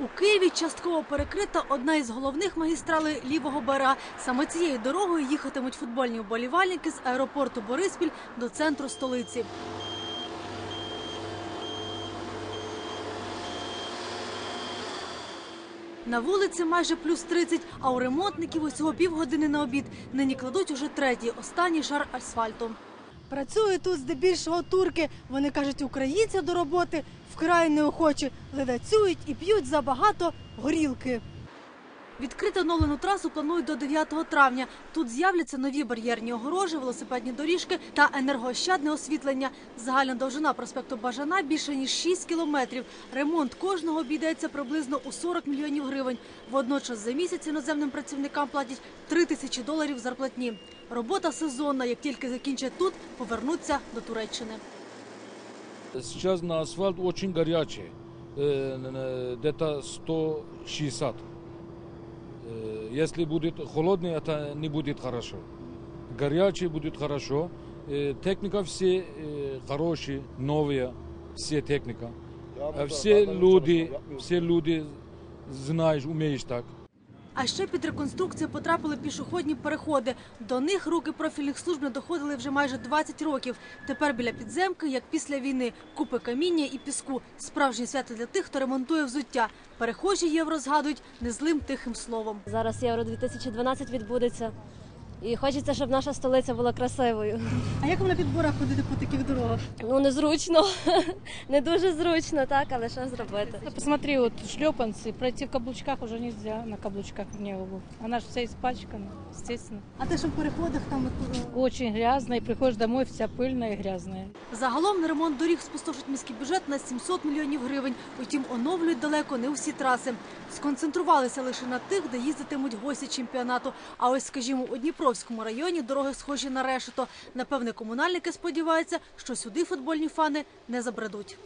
У Києві частково перекрита одна із головних магістралей лівого берега. Саме цією дорогою їхатимуть футбольні вболівальники з аеропорту Бориспіль до центру столиці. На вулиці майже плюс 30, а у ремонтників усього півгодини на обід. Нині кладуть уже третій, останній шар асфальту. Працюють тут здебільшого турки. Вони кажуть, українці до роботи вкрай неохочі, ледацюють і п'ють забагато горілки. Відкрити оновлену трасу планують до 9 травня. Тут з'являться нові бар'єрні огорожі, велосипедні доріжки та енергоощадне освітлення. Загальна довжина проспекту Бажана більше ніж 6 кілометрів. Ремонт кожного обійдеться приблизно у 40 мільйонів гривень. Водночас за місяць іноземним працівникам платять 3 тисячі доларів зарплатні. Робота сезонна. Як тільки закінчать тут, повернуться до Туреччини. Сейчас на асфальт очень горячий, э, э, где-то 160. Э, Если будет холодный, это не будет хорошо. Горячий будет хорошо. Э, Техника все э, хорошие, новые, все техника. А Все люди, все люди знаешь, умеешь так. А ще під реконструкцію потрапили пішохідні переходи. До них руки профільних служб не доходили вже майже 20 років. Тепер біля підземки, як після війни, купи каміння і піску. Справжнє свято для тих, хто ремонтує взуття. Перехожі євро згадують незлим тихим словом. Зараз євро 2012 відбудеться. І хочеться, щоб наша столиця була красивою. А як ви на підборах ходити по таких дорогах? Ну незручно, не дуже зручно, так, але що зробити? Посмотри, вот шлепанцы, пройти в каблучках уже нельзя, на каблучках вне обувь. Она же вся испачкана, естественно. А те, що в переходах там е, Очень грязно, и приходишь домой вся пыльная и грязная. загалом на ремонт доріг спустошить міський бюджет на 700 мільйонів гривень. Утім, оновлюють далеко не усі траси. Сконцентрувалися лише на тих, де їздитимуть гості чемпіонату. А ось, скажімо, у Дніпровському районі дороги схожі на решето. Напевне, комунальники сподіваються, що сюди футбольні фани не забредуть.